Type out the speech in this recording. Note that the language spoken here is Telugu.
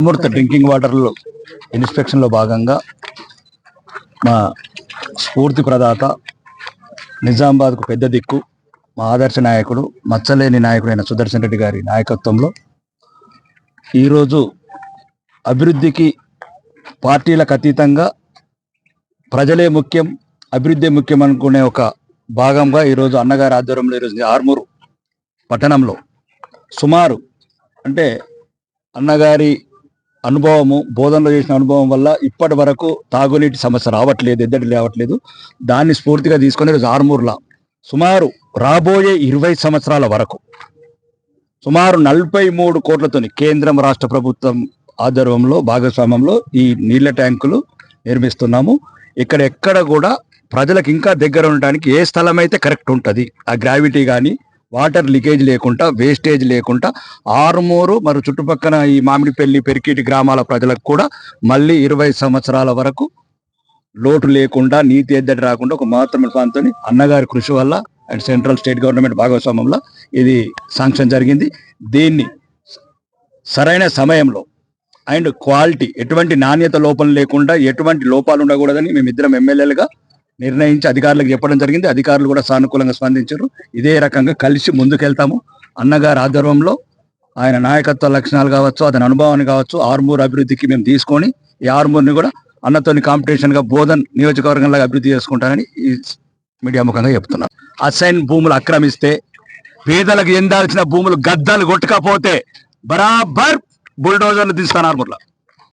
మూర్త డ్రింకింగ్ వాటర్లో ఇన్స్పెక్షన్లో భాగంగా మా స్ఫూర్తి ప్రదాత నిజామాబాద్కు పెద్ద దిక్కు మా ఆదర్శ నాయకుడు మచ్చలేని నాయకుడైన సుదర్శన్ రెడ్డి గారి నాయకత్వంలో ఈరోజు అభివృద్ధికి పార్టీలకు అతీతంగా ప్రజలే ముఖ్యం అభివృద్ధి ముఖ్యం అనుకునే ఒక భాగంగా ఈరోజు అన్నగారి ఆధ్వర్యంలో ఈరోజు ఆర్మూరు పట్టణంలో సుమారు అంటే అన్నగారి అనుభవము బోధనలో చేసిన అనుభవం వల్ల ఇప్పటి వరకు తాగునీటి సమస్య రావట్లేదు ఎద్దడి రావట్లేదు. దాన్ని స్ఫూర్తిగా తీసుకొని ఈరోజు ఆర్మూర్లా. సుమారు రాబోయే ఇరవై సంవత్సరాల వరకు సుమారు నలభై మూడు కోట్లతోని కేంద్రం రాష్ట్ర ప్రభుత్వం ఆధ్వర్యంలో భాగస్వామ్యంలో ఈ నీళ్ళ ట్యాంకులు నిర్మిస్తున్నాము. ఇక్కడ ఎక్కడ కూడా ప్రజలకు ఇంకా దగ్గర ఉండడానికి ఏ స్థలం అయితే కరెక్ట్ ఉంటుంది ఆ గ్రావిటీ కానీ వాటర్ లీకేజ్ లేకుండా వేస్టేజ్ లేకుండా ఆరుమూరు మరి చుట్టుపక్కల ఈ మామిడిపల్లి పెరికిటి గ్రామాల ప్రజలకు కూడా మళ్ళీ ఇరవై సంవత్సరాల వరకు లోటు లేకుండా నీతి ఎద్దడి రాకుండా ఒక మహత్తరమైన ప్రాంతం అన్నగారి కృషి వల్ల అండ్ సెంట్రల్ స్టేట్ గవర్నమెంట్ భాగస్వామ్యంలో ఇది శాంక్షన్ జరిగింది. దీన్ని సరైన సమయంలో అండ్ క్వాలిటీ ఎటువంటి నాణ్యత లోపం లేకుండా ఎటువంటి లోపాలు ఉండకూడదని మేమిద్దరం ఎమ్మెల్యేలుగా నిర్ణయించి అధికారులకు చెప్పడం జరిగింది. అధికారులు కూడా సానుకూలంగా స్పందించారు. ఇదే రకంగా కలిసి ముందుకెళ్తాము. అన్నగారి ఆధ్వర్యంలో ఆయన నాయకత్వ లక్షణాలు కావచ్చు అతని అనుభవాన్ని కావచ్చు ఆర్మూర్ అభివృద్ధికి మేము తీసుకొని ఈ ఆర్మూర్ని కూడా అన్నతోని కాంపిటీషన్గా బోధన్ నియోజకవర్గంలాగా అభివృద్ధి చేసుకుంటానని ఈ మీడియా ముఖంగా చెప్తున్నారు. అసైన్ భూములు ఆక్రమిస్తే పేదలకు ఎందాల్సిన భూములు గద్దలు కొట్టకపోతే బరాబర్ బుల్డోజర్లు తీస్తాను ఆర్మూర్లో.